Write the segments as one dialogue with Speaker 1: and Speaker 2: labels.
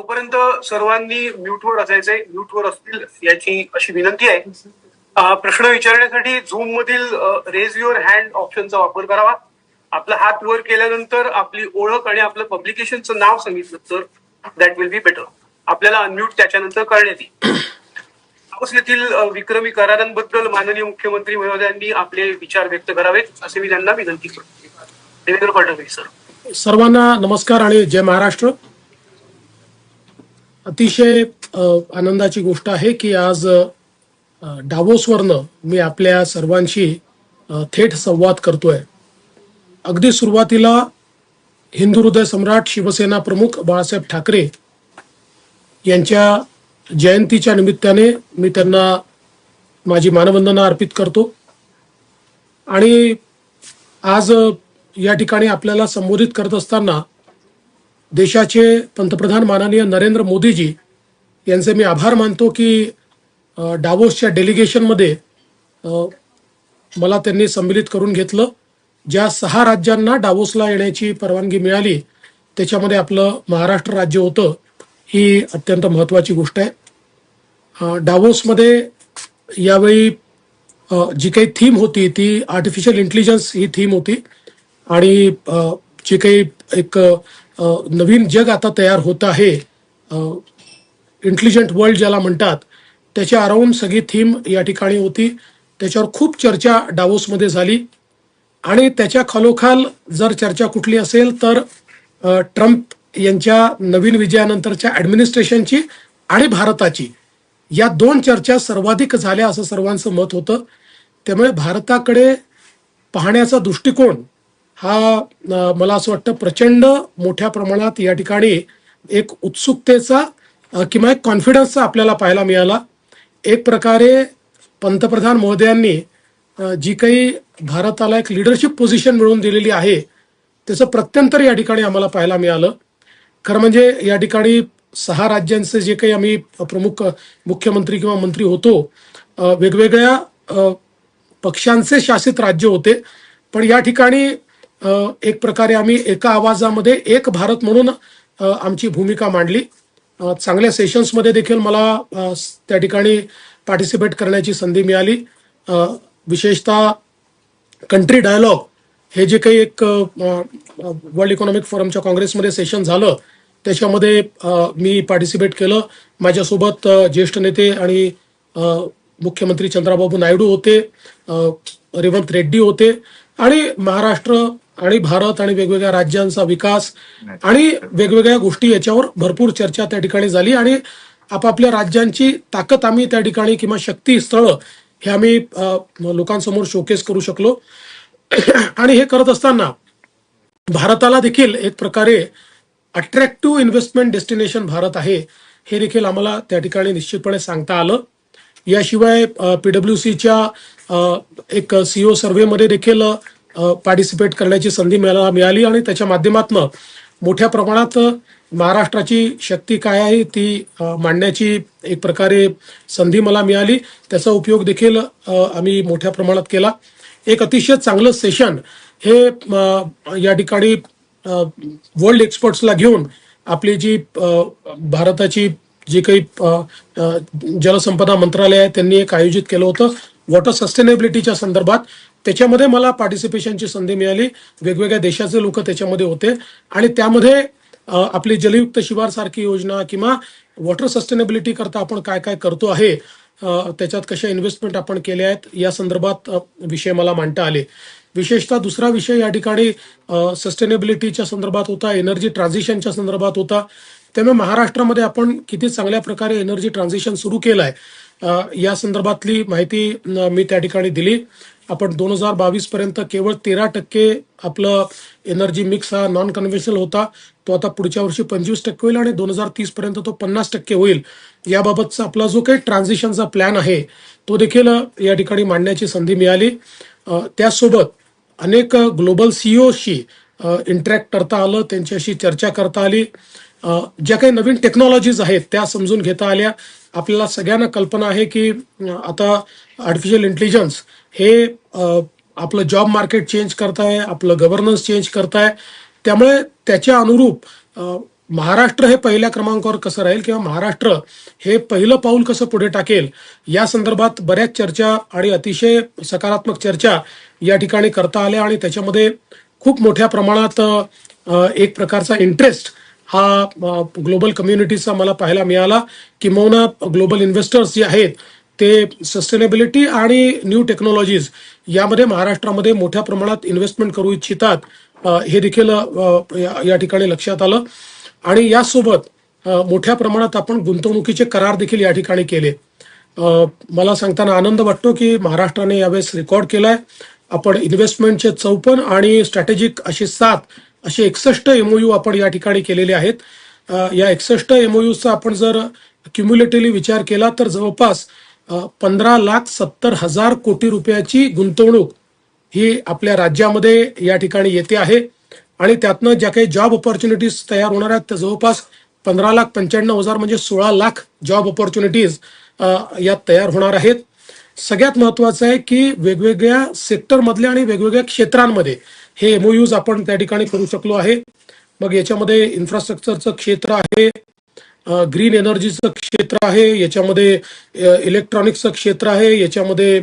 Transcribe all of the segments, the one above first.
Speaker 1: तोपर्यंत सर्वांनी म्यूटवर असायचंय म्यूटवर असतील याची अशी विनंती आहे. प्रश्न विचारण्यासाठी झूम मधील रेज युअर हँड ऑप्शनचा वापर करावा. आपला हात वर केल्यानंतर आपली ओळख आणि आपलं पब्लिकेशनचं नाव सांगितलं तर दॅट विल बी बेटर आपल्याला अनम्यूट त्याच्यानंतर करण्यात येईल. पाऊस येथील विक्रमी करारांबद्दल माननीय मुख्यमंत्री महोदयांनी आपले विचार व्यक्त करावेत असे मी त्यांना विनंती करतो. देवेंद्र फडणवीस सर.
Speaker 2: सर्वांना नमस्कार आणि जय महाराष्ट्र. अतिशय आनंदाची गोष्ट आहे की आज डावोसवरनं मी आपल्या सर्वांशी थेट संवाद करतोय. अगदी सुरुवातीला हिंदू हृदय सम्राट शिवसेना प्रमुख बाळासाहेब ठाकरे यांच्या जयंतीच्या निमित्ताने मी त्यांना माझी मानवंदना अर्पित करतो. आणि आज या ठिकाणी आपल्याला संबोधित करत असताना देशाचे पंतप्रधान माननीय नरेंद्र मोदीजी यांचे मी आभार मानतो की डावोसच्या डेलिगेशनमध्ये मला त्यांनी संमिलित करून घेतलं. ज्या सहा राज्यांना डावोसला येण्याची परवानगी मिळाली त्याच्यामध्ये आपलं महाराष्ट्र राज्य होतं ही अत्यंत महत्त्वाची गोष्ट आहे. डावोसमध्ये यावेळी जी काही थीम होती ती आर्टिफिशियल इंटेलिजन्स ही थीम होती. आणि जी काही एक नवीन जग आता तयार होत आहे. इंटेलिजंट वर्ल्ड ज्याला म्हणतात त्याच्या अराऊंड सगळी थीम या ठिकाणी होती. त्याच्यावर खूप चर्चा डावोसमध्ये झाली. आणि त्याच्या खालोखाल जर चर्चा कुठली असेल तर ट्रम्प यांच्या नवीन विजयानंतरच्या ॲडमिनिस्ट्रेशनची आणि भारताची या दोन चर्चा सर्वाधिक झाल्या असं सर्वांचं मत होतं. त्यामुळे भारताकडे पाहण्याचा दृष्टिकोन हा मला असं वाटतं प्रचंड मोठ्या प्रमाणात या ठिकाणी एक उत्सुकतेचा किंवा एक कॉन्फिडन्सचा आपल्याला पाहायला मिळाला. एक प्रकारे पंतप्रधान महोदयांनी जी काही भारताला एक लिडरशिप पोझिशन मिळवून दिलेली आहे त्याचं प्रत्यंतर या ठिकाणी आम्हाला पाहायला मिळालं. खरं म्हणजे या ठिकाणी सहा राज्यांचे जे काही आम्ही प्रमुख मुख्यमंत्री किंवा मंत्री होतो वेगवेगळ्या पक्षांचे शासित राज्य होते. पण या ठिकाणी एक प्रकारे आम्ही एका आवाजामध्ये एक भारत म्हणून आमची भूमिका मांडली. चांगल्या सेशन्समध्ये देखील मला त्या ठिकाणी पार्टिसिपेट करण्याची संधी मिळाली. विशेषतः कंट्री डायलॉग हे जे काही एक वर्ल्ड इकॉनॉमिक फोरमच्या काँग्रेसमध्ये सेशन झालं त्याच्यामध्ये मी पार्टिसिपेट केलं. माझ्यासोबत ज्येष्ठ नेते आणि मुख्यमंत्री चंद्राबाबू नायडू होते रेवंत रेड्डी होते आणि महाराष्ट्र आणि भारत आणि वेगवेगळ्या राज्यांचा विकास आणि वेगवेगळ्या गोष्टी याच्यावर भरपूर चर्चा त्या ठिकाणी झाली आणि आपापल्या राज्यांची ताकद आम्ही त्या ठिकाणी किंवा शक्ती स्थळं हे आम्ही लोकांसमोर शोकेस करू शकलो. आणि हे करत असताना भारताला देखील एक प्रकारे अट्रॅक्टिव्ह इन्व्हेस्टमेंट डेस्टिनेशन भारत आहे हे देखील आम्हाला त्या ठिकाणी निश्चितपणे सांगता आलं. याशिवाय पी डब्ल्यू सीच्या एक सीओ सर्व्हेमध्ये देखील पार्टिसिपेट करण्याची संधी मला मिळाली आणि त्याच्या माध्यमातून मोठ्या प्रमाणात महाराष्ट्राची शक्ती काय आहे ती मांडण्याची एक प्रकारे संधी मला मिळाली. त्याचा उपयोग देखील आम्ही मोठ्या प्रमाणात केला. एक अतिशय चांगलं सेशन हे या ठिकाणी वर्ल्ड एक्सपर्ट्सला घेऊन आपली जी भारताची जी काही जलसंपदा मंत्रालय आहे त्यांनी एक आयोजित केलं होतं. वॉटर सस्टेनेबिलिटीच्या संदर्भात. त्याच्यामध्ये मला पार्टिसिपेशनची संधी मिळाली. वेगवेगळ्या देशाचे लोक त्याच्यामध्ये होते. आणि त्यामध्ये आपली जलयुक्त शिवार सारखी योजना किंवा वॉटर सस्टेनेबिलिटी करता आपण काय काय करतो आहे त्याच्यात कशा इन्व्हेस्टमेंट आपण केल्या आहेत या संदर्भात विषय मला मांडता आले. विशेषतः दुसरा विषय या ठिकाणी सस्टेनेबिलिटीच्या संदर्भात होता एनर्जी ट्रान्झिशनच्या संदर्भात होता. त्यामुळे महाराष्ट्रामध्ये आपण किती चांगल्या प्रकारे एनर्जी ट्रान्झिशन सुरू केलं आहे या संदर्भातली माहिती मी त्या ठिकाणी दिली. आपण दोन हजार बावीस पर्यंत केवळ तेरा टक्के आपलं एनर्जी मिक्स हा नॉन कन्व्हेन्शनल होता. तो आता पुढच्या वर्षी पंचवीस टक्के होईल आणि दोन हजार तीस पर्यंत तो पन्नास टक्के होईल. याबाबतचा आपला जो काही ट्रान्झिशनचा प्लॅन आहे तो देखील या ठिकाणी मांडण्याची संधी मिळाली. त्यासोबत अनेक ग्लोबल सीईओशी इंटरॅक्ट करता आलं त्यांच्याशी चर्चा करता आली. ज्या काही नवीन टेक्नॉलॉजीज आहेत त्या समजून घेता आल्या. आपल्याला सगळ्यांना कल्पना आहे की आता आर्टिफिशियल इंटेलिजन्स हे आपलं जॉब मार्केट चेंज करताय आपलं गव्हर्नन्स चेंज करताय. त्यामुळे त्याच्या अनुरूप महाराष्ट्र हे पहिल्या क्रमांकावर कसं राहील किंवा महाराष्ट्र हे पहिलं पाऊल कसं पुढे टाकेल या संदर्भात बऱ्याच चर्चा आणि अतिशय सकारात्मक चर्चा या ठिकाणी करता आल्या आणि त्याच्यामध्ये खूप मोठ्या प्रमाणात एक प्रकारचा इंटरेस्ट हा ग्लोबल कम्युनिटीचा मला पाहायला मिळाला किंबहुना ग्लोबल इन्व्हेस्टर्स जे आहेत ते सस्टेनेबिलिटी आणि न्यू टेक्नॉलॉजीज यामध्ये महाराष्ट्रामध्ये मोठ्या प्रमाणात इन्व्हेस्टमेंट करू इच्छितात. हे देखील या- ठिकाणी लक्षात आलं. आणि यासोबत मोठ्या प्रमाणात आपण गुंतवणुकीचे करार देखील या ठिकाणी केले. मला सांगताना आनंद वाटतो की महाराष्ट्राने यावेळेस रेकॉर्ड केलाय. आपण इन्व्हेस्टमेंटचे चौपन्न आणि स्ट्रॅटेजिक असे सात असे एकसष्ट एमओयू आपण या ठिकाणी केलेले आहेत. या एकसष्ट एमओयूचा आपण जर क्युम्युलेटिव्हली विचार केला तर जवळपास पंधरा लाख सत्तर हजार कोटी रुपयाची गुंतवणूक ही आपल्या राज्यामध्ये या ठिकाणी येते आहे. आणि त्यातनं ज्या काही जॉब ऑपॉर्च्युनिटीज तयार होणार आहेत त्या जवळपास पंधरा लाख पंच्याण्णव हजार म्हणजे सोळा लाख जॉब ऑपॉर्च्युनिटीज यात तयार होणार आहेत. सगळ्यात महत्वाचं आहे की वेगवेगळ्या सेक्टरमधले आणि वेगवेगळ्या क्षेत्रांमध्ये हे एमओयूज आपण त्या ठिकाणी करू शकलो आहे. मग याच्यामध्ये इन्फ्रास्ट्रक्चरचं क्षेत्र आहे ग्रीन एनर्जीचं क्षेत्र आहे याच्यामध्ये इलेक्ट्रॉनिक्सचं क्षेत्र आहे याच्यामध्ये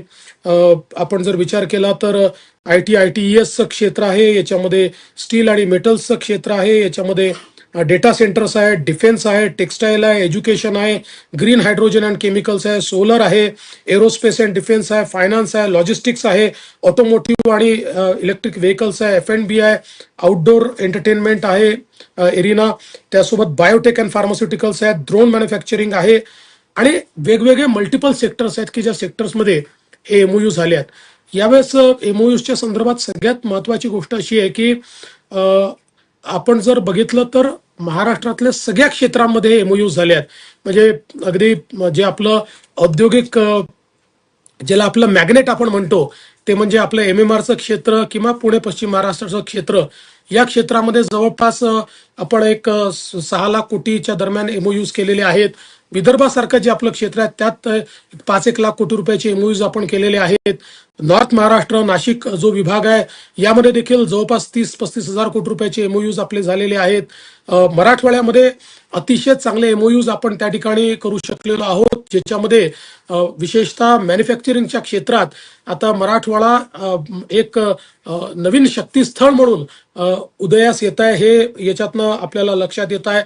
Speaker 2: आपण जर विचार केला तर आय टी आय टी एसचं क्षेत्र आहे याच्यामध्ये स्टील आणि मेटल्सचं क्षेत्र आहे याच्यामध्ये डेटा सेंटर्स आहे डिफेन्स आहे टेक्स्टाईल आहे एज्युकेशन आहे ग्रीन हायड्रोजन अँड केमिकल्स आहे सोलर आहे एरोस्पेस अँड डिफेन्स आहे फायनान्स आहे लॉजिस्टिक्स आहे ऑटोमोटिव्ह आणि इलेक्ट्रिक व्हेकल्स आहे एफ एन बी आहे आउटडोर एंटरटेनमेंट आहे एरिना त्यासोबत बायोटेक अँड फार्मास्युटिकल्स आहेत ड्रोन मॅन्युफॅक्चरिंग आहे आणि वेगवेगळे मल्टिपल सेक्टर्स आहेत की ज्या सेक्टर्समध्ये हे एमओयू झाले आहेत. यावेळेस एमओयूच्या संदर्भात सगळ्यात महत्वाची गोष्ट अशी आहे की आपण जर बघितलं तर महाराष्ट्रातल्या सगळ्या क्षेत्रांमध्ये एमओयू झाले आहेत. म्हणजे अगदी जे आपलं औद्योगिक ज्याला आपलं मॅग्नेट आपण म्हणतो ते म्हणजे आपलं एम एम आरचं क्षेत्र किंवा पुणे पश्चिम महाराष्ट्राचं क्षेत्र या क्षेत्रामध्ये जवळपास आपण एक स- सहा लाख कोटीच्या दरम्यान एमओयूज केलेले आहेत. विदर्भासारखं जे आपलं क्षेत्र आहे त्यात पाच एक लाख कोटी रुपयाचे एमओयूज आपण केलेले आहेत. नॉर्थ महाराष्ट्र नाशिक जो विभाग आहे यामध्ये देखील जवळपास तीस पस्तीस हजार कोटी रुपयाचे एमओयूज आपले झालेले आहेत. मराठवाड्यामध्ये अतिशय चांगले एमओयूज आपण त्या ठिकाणी करू शकलेलो आहोत ज्याच्यामध्ये विशेषतः मॅन्युफॅक्चरिंगच्या क्षेत्रात आता मराठवाडा एक नवीन शक्तीस्थळ म्हणून उदयास येत आहे हे याच्यातनं आपल्याला लक्षात येत आहे.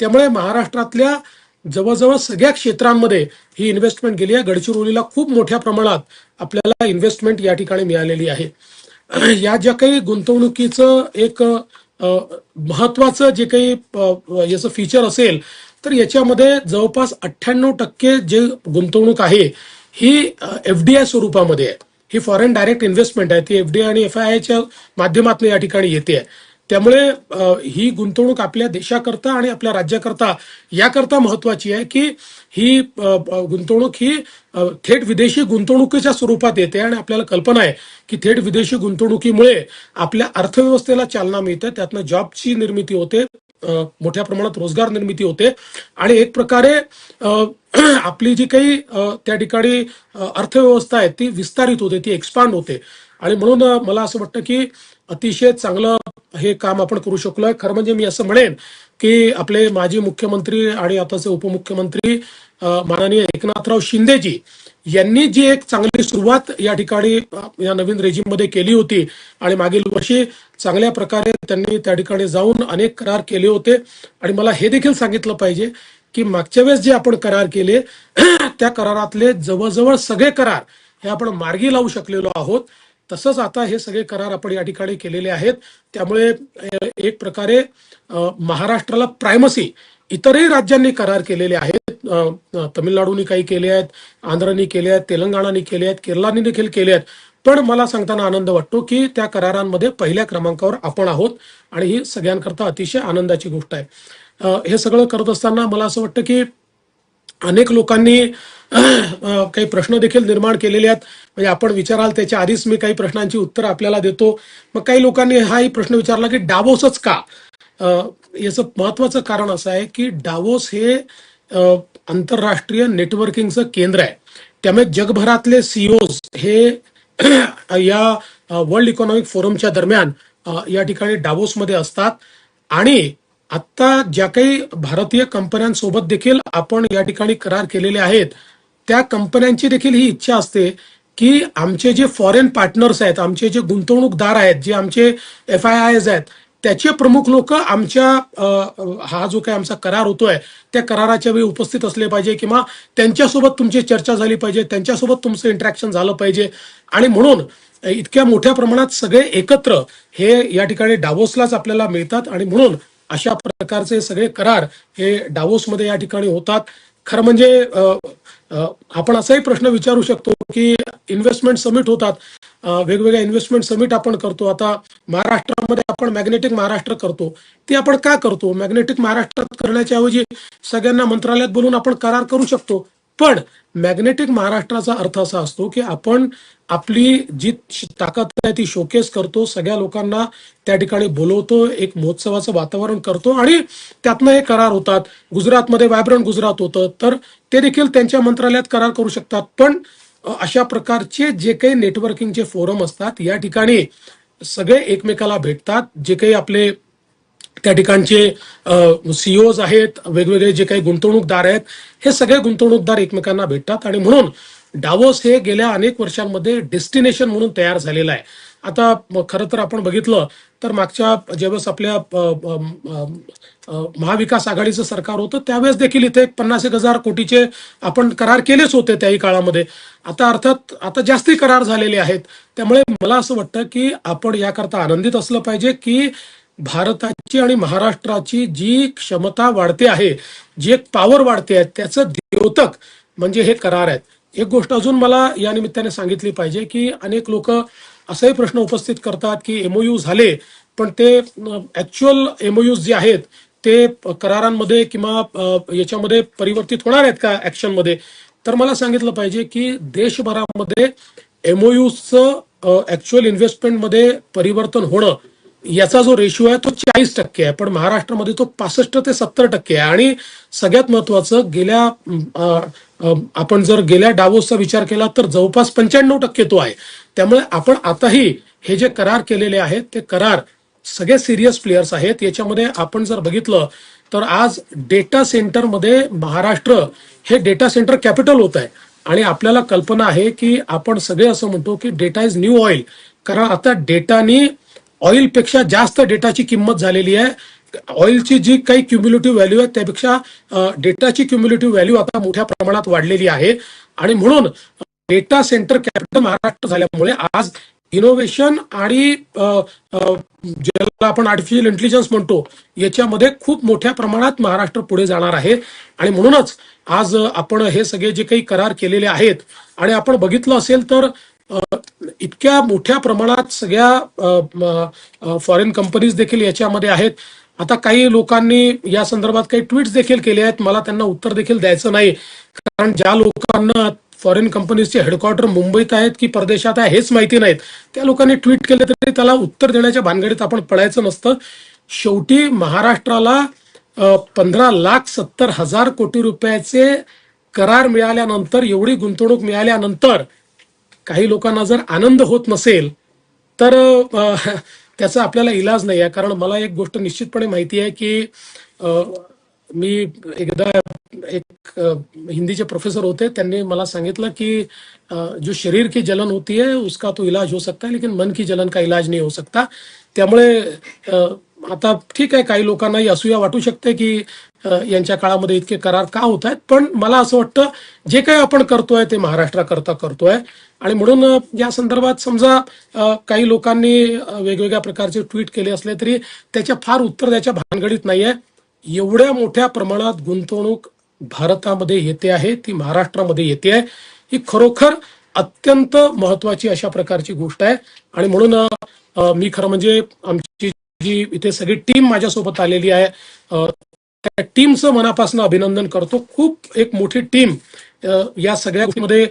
Speaker 2: त्यामुळे महाराष्ट्रातल्या जवळजवळ सगळ्या क्षेत्रांमध्ये ही इन्व्हेस्टमेंट गेली आहे. गडचिरोलीला खूप मोठ्या प्रमाणात आपल्याला इन्व्हेस्टमेंट या ठिकाणी मिळालेली आहे. या ज्या काही गुंतवणुकीचं एक महत्वाचं जे काही याचं फीचर असेल तर याच्यामध्ये जवळपास अठ्ठ्याण्णव टक्के जे गुंतवणूक आहे ही एफडीआय स्वरूपामध्ये आहे. ही फॉरेन डायरेक्ट इन्व्हेस्टमेंट आहे. ती एफडीआय आणि एफ आय आयच्या माध्यमातून या ठिकाणी येते आहे. त्यामुळे ही गुंतवणूक आपल्या देशाकरता आणि आपल्या राज्याकरता याकरता महत्वाची आहे की ही गुंतवणूक ही थेट विदेशी गुंतवणुकीच्या स्वरूपात येते आणि आपल्याला कल्पना आहे की थेट विदेशी गुंतवणुकीमुळे आपल्या अर्थव्यवस्थेला चालना मिळते त्यातनं जॉबची निर्मिती होते मोठ्या प्रमाणात रोजगार निर्मिती होते आणि एक प्रकारे आपली जी काही त्या ठिकाणी अर्थव्यवस्था आहे ती विस्तारित होते ती एक्सपांड होते आणि म्हणून मला असं वाटतं की अतिशय चांगलं हे काम आपण करू शकलोय. खरं म्हणजे मी असं म्हणेन की आपले माजी मुख्यमंत्री आणि आताचे उपमुख्यमंत्री माननीय एकनाथराव शिंदेजी यांनी जी एक चांगली सुरुवात या ठिकाणी या नवीन रेजिममध्ये केली होती आणि मागील वर्षी चांगल्या प्रकारे त्यांनी त्या ठिकाणी जाऊन अनेक करार केले होते. आणि मला हे देखील सांगितलं पाहिजे की मागच्या वेळेस जे आपण करार केले त्या करारातले जवळजवळ सगळे करार हे आपण मार्गी लावू शकलेलो आहोत. तसंच आता हे सगळे करार आपण या ठिकाणी केलेले आहेत. त्यामुळे एक प्रकारे महाराष्ट्राला प्रायमसी इतरही राज्यांनी करार केलेले आहेत. तमिळनाडूनी काही केले आहेत आंध्रनी केले आहेत तेलंगणाने केले आहेत केरळाने देखील केले आहेत. पण मला सांगताना आनंद वाटतो की त्या करारांमध्ये पहिल्या क्रमांकावर आपण आहोत आणि ही सगळ्यांकरता अतिशय आनंदाची गोष्ट आहे. हे सगळं करत असताना मला असं वाटतं की अनेक लोकांनी काही प्रश्न देखील निर्माण केलेले आहेत. म्हणजे आपण विचाराल त्याच्या आधीच मी काही प्रश्नांची उत्तर आपल्याला देतो. मग काही लोकांनी हाही प्रश्न विचारला की डावोसच का? याचं महत्वाचं कारण असं आहे की डावोस हे आंतरराष्ट्रीय नेटवर्किंगचं केंद्र आहे. त्यामुळे जगभरातले सीओज हे या वर्ल्ड इकॉनॉमिक फोरमच्या दरम्यान या ठिकाणी डावोसमध्ये असतात. आणि आत्ता ज्या काही भारतीय कंपन्यांसोबत देखील आपण या ठिकाणी करार केलेले आहेत त्या कंपन्यांची देखील ही इच्छा असते की आमचे जे फॉरेन पार्टनर्स आहेत आमचे जे गुंतवणूकदार आहेत जे आमचे एफ आय आयज आहेत त्याचे प्रमुख लोक आमच्या हा जो काही आमचा करार होतोय त्या कराराच्या वेळी उपस्थित असले पाहिजे किंवा त्यांच्यासोबत तुमची चर्चा झाली पाहिजे त्यांच्यासोबत तुमचं इंटरॅक्शन झालं पाहिजे. आणि म्हणून इतक्या मोठ्या प्रमाणात सगळे एकत्र हे या ठिकाणी डावोसलाच आपल्याला मिळतात. आणि म्हणून अशा प्रकारचे सगळे करार हे डावोसमध्ये या ठिकाणी होतात. खरं म्हणजे आपण असाही प्रश्न विचारू शकतो की इन्व्हेस्टमेंट समिट होतात. वेगवेगळ्या इन्व्हेस्टमेंट समिट आपण करतो. आता महाराष्ट्रामध्ये आपण मॅग्नेटिक महाराष्ट्र करतो. ते आपण का करतो? मॅग्नेटिक महाराष्ट्रात करण्याच्या ऐवजी सगळ्यांना मंत्रालयात बोलून आपण करार करू शकतो. पण मॅग्नेटिक महाराष्ट्राचा अर्थ असा असतो की आपण आपली जी श- ताकद आहे ती शोकेस करतो सगळ्या लोकांना त्या ठिकाणी बोलवतो एक महोत्सवाचं वातावरण करतो आणि त्यातनं हे करार होतात. गुजरातमध्ये व्हायब्रंट गुजरात होतं तर ते देखील त्यांच्या मंत्रालयात करार करू शकतात. पण अशा प्रकारचे जे काही नेटवर्किंगचे फोरम असतात या ठिकाणी सगळे एकमेकाला भेटतात जे काही आपले त्या ठिकाणचे सीओज आहेत वेगवेगळे जे काही गुंतवणूकदार आहेत हे सगळे गुंतवणूकदार एकमेकांना भेटतात. आणि म्हणून डावोस हे गेल्या अनेक वर्षांमध्ये डेस्टिनेशन म्हणून तयार झालेलं आहे. आता खरं तर आपण बघितलं तर मागच्या ज्यावेळेस आपल्या महाविकास आघाडीचं सरकार होतं त्यावेळेस देखील इथे एक पन्नास एक हजार कोटीचे आपण करार केलेच होते त्याही काळामध्ये. आता अर्थात आता जास्ती करार झालेले आहेत. त्यामुळे मला असं वाटतं की आपण याकरता आनंदित असलं पाहिजे की भारताची आणि महाराष्ट्राची जी क्षमता वाढते आहे जी एक पॉवर वाढते आहे त्याचं द्योतक म्हणजे हे करार आहेत. एक गोष्ट अजून मला या निमित्ताने सांगितली पाहिजे की अनेक लोक असाही प्रश्न उपस्थित करतात की एमओयू झाले पण ते ऍक्च्युअल एमओयूज जे आहेत ते करारांमध्ये किंवा याच्यामध्ये परिवर्तित होणार आहेत का ऍक्शनमध्ये तर मला सांगितलं पाहिजे की देशभरामध्ये एमओयूचं ऍक्च्युअल इन्व्हेस्टमेंटमध्ये परिवर्तन होणं याचा जो रेशिओ आहे तो चाळीस टक्के आहे. पण महाराष्ट्रामध्ये तो पासष्ट ते सत्तर टक्के आहे. आणि सगळ्यात महत्वाचं गेल्या आपण जर गेल्या डावोसचा विचार केला तर जवळपास पंच्याण्णव टक्के तो आहे. त्यामुळे आपण आताही हे जे करार केलेले आहेत ते करार सगळे सिरियस प्लेयर्स आहेत. याच्यामध्ये आपण जर बघितलं तर आज डेटा सेंटरमध्ये महाराष्ट्र हे डेटा सेंटर कॅपिटल होत आहे. आणि आपल्याला कल्पना आहे की आपण सगळे असं म्हणतो की डेटा इज न्यू ऑइल कारण आता डेटानी ऑइलपेक्षा जास्त डेटाची किंमत झालेली आहे. ऑइलची जी काही क्युम्युलेटिव्ह व्हॅल्यू आहे त्यापेक्षा डेटाची क्युम्युलेटिव्ह व्हॅल्यू आता मोठ्या प्रमाणात वाढलेली आहे. आणि म्हणून डेटा सेंटर कॅपिटल महाराष्ट्र झाल्यामुळे आज इनोव्हेशन आणि ज्याला आपण आर्टिफिशियल इंटेलिजन्स म्हणतो याच्यामध्ये खूप मोठ्या प्रमाणात महाराष्ट्र पुढे जाणार आहे. आणि म्हणूनच आज आपण हे सगळे जे काही करार केलेले आहेत आणि आपण बघितलं असेल तर इतक्या मोठ्या प्रमाणात सगळ्या फॉरेन कंपनीज देखील याच्यामध्ये आहेत. आता काही लोकांनी या संदर्भात काही ट्विट्स देखील केले आहेत. मला त्यांना उत्तर देखील द्यायचं नाही. कारण ज्या लोकांना फॉरेन कंपनीजचे हेडक्वार्टर मुंबईत आहेत की परदेशात आहे हेच माहिती नाहीत. त्या लोकांनी ट्विट केले तरी त्याला उत्तर देण्याच्या भानगडीत आपण पडायचं नसतं. शेवटी महाराष्ट्राला पंधरा लाख सत्तर हजार कोटी रुपयाचे करार मिळाल्यानंतर एवढी गुंतवणूक मिळाल्यानंतर काही लोकांना जर आनंद होत नसेल तर त्याचा आपल्याला इलाज नाही आहे. कारण मला एक गोष्ट निश्चितपणे माहिती आहे की मी एकदा एक हिंदीचे प्रोफेसर होते. त्यांनी मला सांगितलं की जो शरीर की जलन होती है उसका तो इलाज हो सकता है लेकिन मन की जलन का इलाज नाही हो सकता. त्यामुळे आता ठीक आहे काही लोकांनाही असूया वाटू शकते की यांच्या काळामध्ये इतके करार का होत आहेत? पण मला असं वाटतं जे काही आपण करतोय ते महाराष्ट्राकरता करतोय. आणि म्हणून या संदर्भात समजा काही लोकांनी वेगवेगळ्या प्रकारचे ट्विट केले असले तरी त्याच्या फार उत्तर द्यायच्या भानगडीत नाहीये. एवढ्या मोठ्या प्रमाणात गुंतवणूक भारतामध्ये येते आहे ती महाराष्ट्रामध्ये येते आहे. ही खरोखर अत्यंत महत्वाची अशा प्रकारची गोष्ट आहे. आणि म्हणून मी खरं म्हणजे आमची जी इथे सगळी टीम माझ्यासोबत आलेली आहे त्या टीमचं मनापासून अभिनंदन करतो. खूप एक मोठी टीम या सगळ्या गोष्टीमध्ये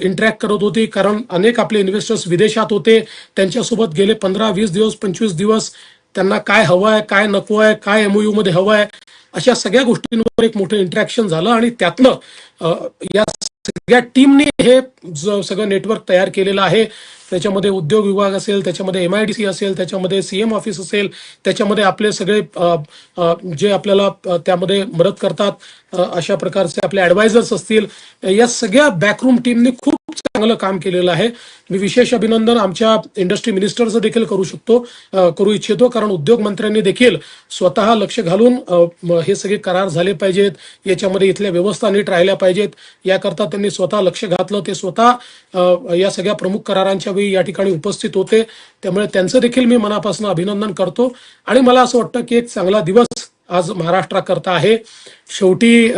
Speaker 2: इंटरॅक्ट करत होती. कारण अनेक आपले इन्व्हेस्टर्स विदेशात होते. त्यांच्यासोबत गेले पंधरा वीस दिवस पंचवीस दिवस. त्यांना काय हवं आहे काय नको आहे काय एमओयू मध्ये हवं आहे अशा सगळ्या गोष्टींवर एक मोठं इंटरॅक्शन झालं आणि त्यातनं या सगळ्या टीमने हे सगळं नेटवर्क तयार केलेलं आहे. त्याच्यामध्ये उद्योग विभाग असेल त्याच्यामध्ये एम आय डी सी असेल त्याच्यामध्ये सीएम ऑफिस असेल त्याच्यामध्ये आपले सगळे जे आपल्याला त्यामध्ये मदत करतात अशा प्रकारचे आपले ॲडवायझर्स असतील या सगळ्या बॅकरूम टीमने खूप चांगलं काम केलेलं आहे. मी विशेष अभिनंदन आमच्या इंडस्ट्री मिनिस्टरचं देखील करू शकतो करू इच्छितो कारण उद्योग मंत्र्यांनी देखील स्वतः लक्ष घालून हे सगळे करार झाले पाहिजेत याच्यामध्ये इथल्या व्यवस्था नीट राहिल्या पाहिजेत याकरता त्यांनी स्वतः लक्ष घातलं ते स्वतः या सगळ्या प्रमुख करारांच्या वेळी या ठिकाणी उपस्थित होते. त्यामुळे त्यांचं देखील मी मनापासून अभिनंदन करतो. आणि मला असं वाटतं की एक चांगला दिवस आज महाराष्ट्राकरता आहे. शेवटी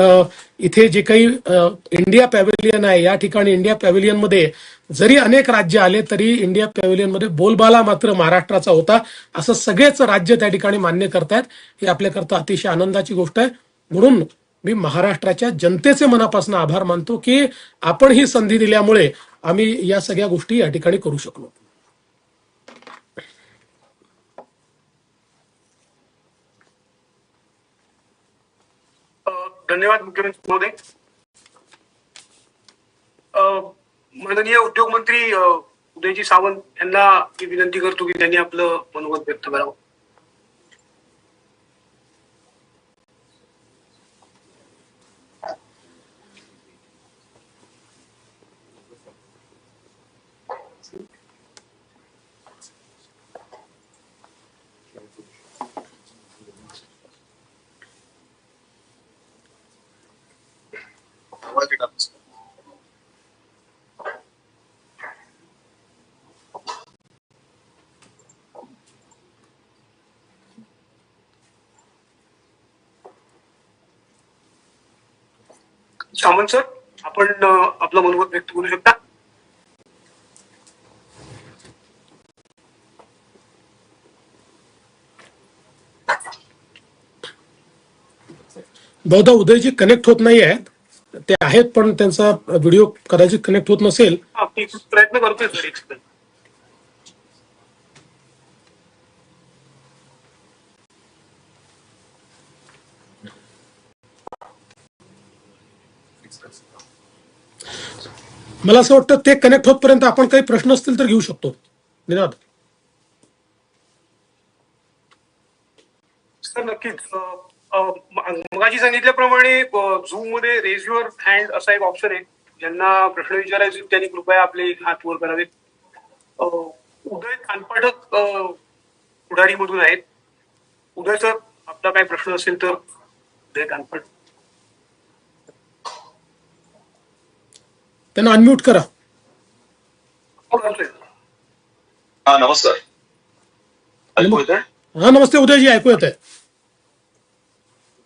Speaker 2: इथे जे काही इंडिया पॅव्हिलियन आहे या ठिकाणी इंडिया पॅव्हिलियनमध्ये जरी अनेक राज्य आले तरी इंडिया पॅव्हिलियनमध्ये बोलबाला मात्र महाराष्ट्राचा होता. असं सगळेच राज्य त्या ठिकाणी मान्य करतायत. ही आपल्याकरता अतिशय आनंदाची गोष्ट आहे. म्हणून मी महाराष्ट्राच्या जनतेचे मनापासून आभार मानतो की आपण ही संधी दिल्यामुळे आम्ही या सगळ्या गोष्टी या ठिकाणी करू शकलो.
Speaker 1: धन्यवाद मुख्यमंत्री महोदय. अ, माननीय उद्योग मंत्री उदयजी सावंत यांना मी विनंती करतो की त्यांनी आपलं मनोगत व्यक्त करावं. सावंत सर आपण आपलं मनोगत व्यक्त करू शकता.
Speaker 2: बहुधा उदयजी कनेक्ट होत नाही आहेत ते आहेत पण त्यांचा व्हिडिओ कदाचित कनेक्ट होत नसेल.
Speaker 1: प्रयत्न करतोय
Speaker 2: मला असं वाटतं ते कनेक्ट होतपर्यंत आपण काही प्रश्न असतील तर घेऊ शकतो. निनाद.
Speaker 1: सर नक्कीच. मगाशी सांगितल्याप्रमाणे झूममध्ये रेज युअर हँड असा एक ऑप्शन आहे. ज्यांना प्रश्न विचारायचे त्यांनी कृपया आपले हात वर करावेत. उदय कानपाठक पुढारी मधून आहेत. उदय सर आपला काही प्रश्न असेल तर उदय कानपट
Speaker 2: त्यांना अनम्यूट करा.
Speaker 1: हो,
Speaker 3: नमस्कार. ऐकू येतंय?
Speaker 2: हा नमस्ते उदयजी ऐकू येत आहे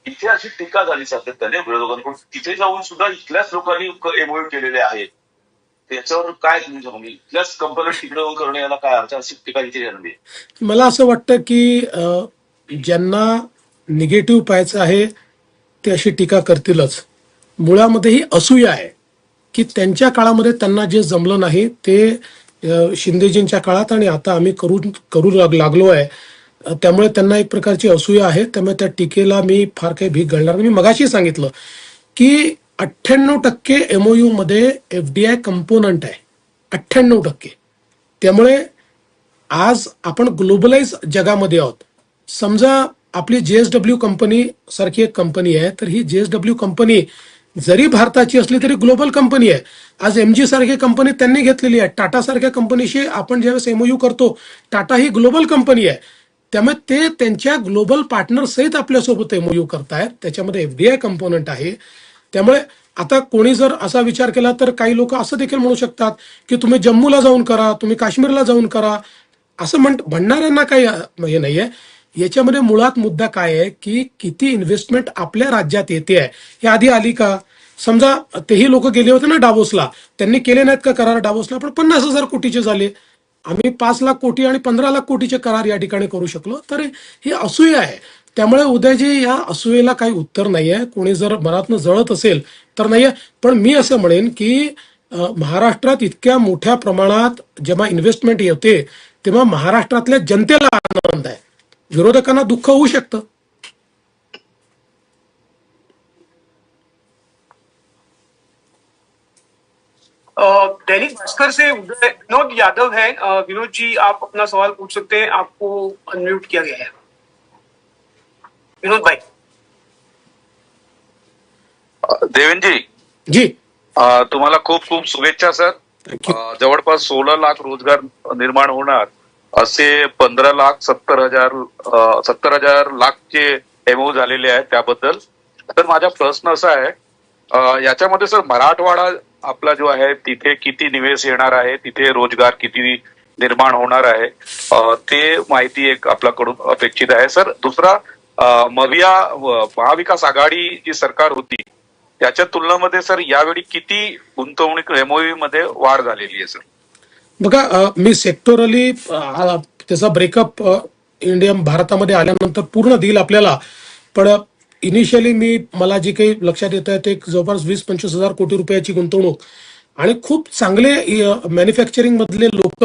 Speaker 3: इथे अशी टीका झाली सातत्याने विरोधकांकडून तिथे जाऊन सुद्धा इथल्याच लोकांनी एमओयू केलेले आहेत. त्याच्यावर काय तुमचं म्हणजे इथल्याच कंपन्या तिकडे जाऊन करणे याला काय अर्थ अशी टीका इथे झाली
Speaker 2: मला असं वाटतं की अ, ज्यांना निगेटिव्ह पाहायचं आहे ते अशी टीका करतीलच. मुळामध्ये ही असूया आहे. की त्यांच्या काळामध्ये त्यांना जे जमलं नाही ते शिंदेजींच्या काळात आणि आता आम्ही करू करू लाग- लागलो आहे. त्यामुळे त्यांना एक प्रकारची असूया आहे. त्यामुळे त्या टीकेला मी फार काही भीक घालणार मी मगाशी सांगितलं की अठ्ठ्याण्णव टक्के एमओयू मध्ये एफ डी आय कंपोनंट आहे. अठ्ठ्याण्णव टक्के. त्यामुळे आज आपण ग्लोबलाइज जगामध्ये आहोत. समजा आपली जे एस डब्ल्यू कंपनी सारखी एक कंपनी आहे तर ही जे एस डब्ल्यू कंपनी जरी भारताची असली तरी ग्लोबल कंपनी आहे. आज एम जी सारखी कंपनी त्यांनी घेतलेली आहे. टाटा सारख्या कंपनीशी आपण ज्यावेळेस एमओयू करतो टाटा ही ग्लोबल कंपनी आहे. त्यामुळे ते त्यांच्या ग्लोबल पार्टनर सहित आपल्यासोबत एमओयू करतायत. त्याच्यामध्ये एफडीआय कंपोनंट आहे. त्यामुळे आता कोणी जर असा विचार केला तर काही लोक असं देखील म्हणू शकतात की तुम्ही जम्मूला जाऊन करा तुम्ही काश्मीरला जाऊन करा. असं म्हण म्हणणाऱ्यांना काही हे हे नाहीये. याच्यामध्ये मुळात मुद्दा काय आहे की किती इन्व्हेस्टमेंट आपल्या राज्यात येते आहे? हे आधी आली का? समजा तेही लोक गेले होते ना डावोसला. त्यांनी केले नाहीत का करार डावोसला? पण पन्नास हजार कोटीचे झाले. आम्ही पाच लाख कोटी आणि पंधरा लाख कोटीचे करार या ठिकाणी करू शकलो. तर ही असूया आहे. त्यामुळे उदयजी या असूयेला काही उत्तर नाही आहे कोणी जर मनातनं जळत असेल तर नाही आहे पण मी असं म्हणेन की महाराष्ट्रात इतक्या मोठ्या प्रमाणात जेव्हा इन्व्हेस्टमेंट येते तेव्हा महाराष्ट्रातल्या जनतेला आनंद आहे. विरोधकांना दुःख होऊ शकतं.
Speaker 1: अ, दैनिक भास्कर से उदय विनोद यादव है। विनोद जी आप अपना सवाल पूछ सकते हैं। आपको अनम्यूट किया गया है। विनोद भाई।
Speaker 3: देवेंद्रजी
Speaker 2: जी।
Speaker 3: अ, तुम्हाला खूप खूप शुभेच्छा सर. जवळपास सोळा लाख रोजगार निर्माण होणार. असे पंधरा लाख सत्तर हजार सत्तर हजार लाखचे एमओ झालेले आहेत त्याबद्दल. तर माझा प्रश्न असा आहे याच्यामध्ये सर मराठवाडा आपला जो आहे तिथे किती निवेश येणार आहे तिथे रोजगार किती निर्माण होणार आहे ते माहिती एक आपल्याकडून अपेक्षित आहे. सर दुसरा मविया महाविकास आघाडी जी सरकार होती त्याच्या तुलनेमध्ये सर यावेळी किती गुंतवणूक एमओयू मध्ये वाढ झालेली आहे सर?
Speaker 2: बघा मी सेक्टोरली त्याचा ब्रेकअप इंडिया भारतामध्ये आल्यानंतर पूर्ण देईल आपल्याला. पण इनिशियली मी मला जे काही लक्षात येत आहे ते जवळपास वीस पंचवीस हजार कोटी रुपयाची गुंतवणूक. आणि खूप चांगले मॅन्युफॅक्चरिंग मधले लोक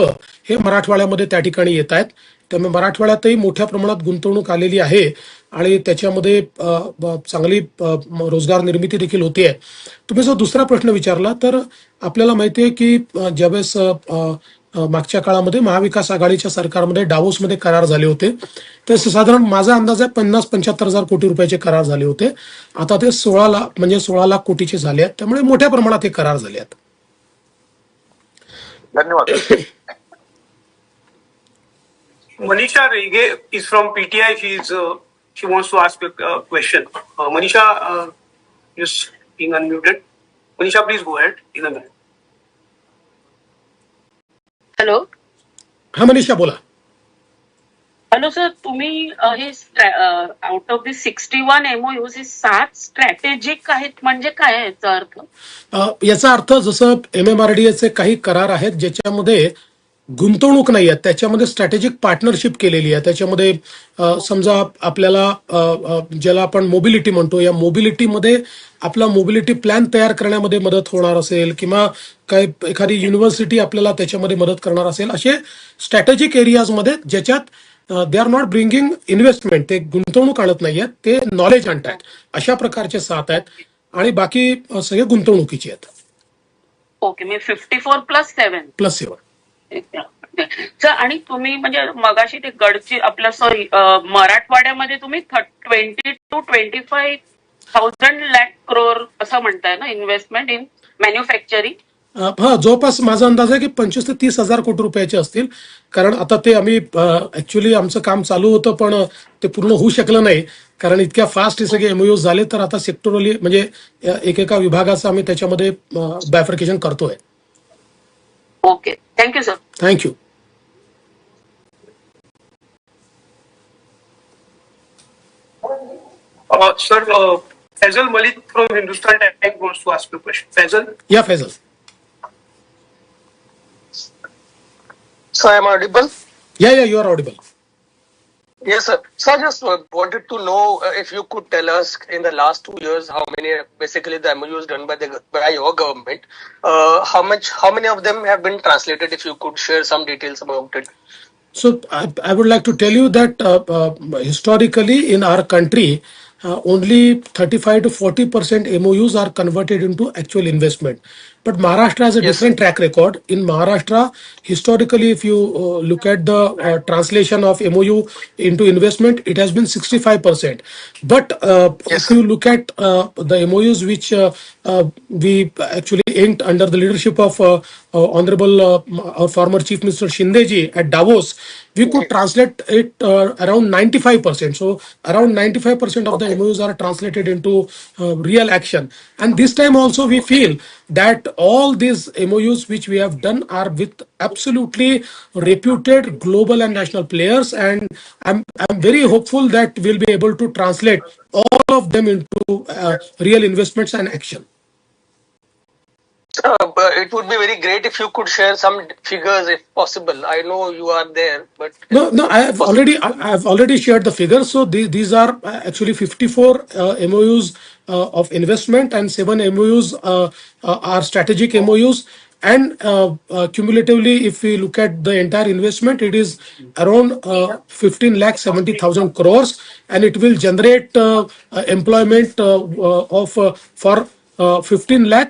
Speaker 2: हे मराठवाड्यामध्ये त्या ठिकाणी येत आहेत. त्यामुळे मराठवाड्यातही मोठ्या प्रमाणात गुंतवणूक आलेली आहे आणि त्याच्यामध्ये चांगली रोजगार निर्मिती देखील होती आहे तुम्ही जो दुसरा प्रश्न विचारला तर आपल्याला माहिती आहे की ज्यावेळेस मागच्या काळामध्ये महाविकास आघाडीच्या सरकारमध्ये डावोसमध्ये करार झाले होते ते साधारण माझा अंदाज आहे पन्नास पंच्याहत्तर हजार कोटी रुपयाचे करार झाले होते. आता ते सोळा लाख म्हणजे सोळा लाख कोटीचे झाले आहेत. त्यामुळे मोठ्या प्रमाणात हे करार झाले आहेत.
Speaker 3: धन्यवाद.
Speaker 1: Manisha Rege is from PTI. She's uh, she wants to ask a uh, question. Uh, Manisha, uh, just being unmuted. Manisha, please go ahead. In a minute.
Speaker 4: Hello
Speaker 2: हा मनीषा बोला
Speaker 4: हॅलो सर तुम्ही अ, हे out of the sixty one M O हे सात strategic आहेत म्हणजे काय आहे याचा अर्थ
Speaker 2: अ, याचा अर्थ जसं एम एम आर डी एचे काही करार आहेत ज्याच्यामध्ये गुंतवणूक नाही आहे त्याच्यामध्ये स्ट्रॅटेजिक पार्टनरशिप केलेली आहे. त्याच्यामध्ये समजा आपल्याला ज्याला आपण मोबिलिटी म्हणतो या मोबिलिटीमध्ये आपला मोबिलिटी प्लॅन तयार करण्यामध्ये मदत होणार असेल किंवा काय एखादी युनिव्हर्सिटी आपल्याला त्याच्यामध्ये मदत करणार असेल असे स्ट्रॅटेजिक एरियाजमध्ये ज्याच्यात they are not bringing investment ते गुंतवणूक आणत नाही आहेत ते नॉलेज आणतायत अशा प्रकारचे सात आहेत आणि बाकी सगळे गुंतवणुकीचे आहेत.
Speaker 4: ओके मी fifty four plus seven
Speaker 2: plus seven
Speaker 4: sir आणि तुम्ही म्हणजे मगाशी ते गडची आपलं सॉरी मराठवाड्यामध्ये तुम्ही twenty two twenty five thousand lakh crore असं म्हणताय ना इन्व्हेस्टमेंट इन मॅन्युफॅक्चरिंग
Speaker 2: हा जवळपास माझा अंदाज आहे की पंचवीस ते तीस हजार कोटी रुपयाचे असतील. कारण आता ते आम्ही ऍक्च्युली आमचं काम चालू होतं पण ते पूर्ण होऊ शकलं नाही. कारण इतक्या फास्ट हे सगळे एमओयू झाले तर आता सेक्टोरली म्हणजे एकेका विभागाचं आम्ही त्याच्यामध्ये बायफर्केशन करतोय.
Speaker 4: Okay. Thank you,
Speaker 2: sir. Thank you.
Speaker 1: Uh, sir, uh, Faisal Malik from Hindustan Time wants to ask a question. Faisal?
Speaker 2: Yeah, Faisal.
Speaker 5: So I'm audible?
Speaker 2: Yeah, yeah, you are audible.
Speaker 5: Yes, sir. So I just wanted to know uh, if you could tell us in the last two years how many basically the MOUs done by the by your government, uh, how much how many of them have been translated? If you could share some details about it.
Speaker 2: So I, I would like to tell you that uh, uh, historically in our country, uh, only 35 to 40 percent MOUs are converted into actual investment. But Maharashtra has a different track record. In Maharashtra, historically, if you uh, look at the uh, translation of MOU into investment, it has been 65 percent. But uh, if you look at uh, the MOUs which uh, uh, we actually inked under the leadership of uh, uh, Honorable uh, our former Chief Minister Shindeji at Davos, we could translate it uh, around 95%. So around 95% of the MOUs are translated into uh, real action. And this time also we feel that all these MOUs which we have done are with absolutely reputed global and national players. And I'm, I'm very hopeful that we'll be able to translate all of them into uh, real investments and action.
Speaker 5: Uh, but it would be very great if you could share some figures if possible. I know you are there, but
Speaker 2: No, no, I have already, I have already shared the figures. So the- these are uh, actually 54 uh, MOUs uh, of investment and seven MOUs uh, uh, are strategic MOUs. And uh, uh, cumulatively, if we look at the entire investment, it is around uh, 15 lakh 70,000 crores and it will generate uh, uh, employment uh, uh, of uh, for uh, 15 lakh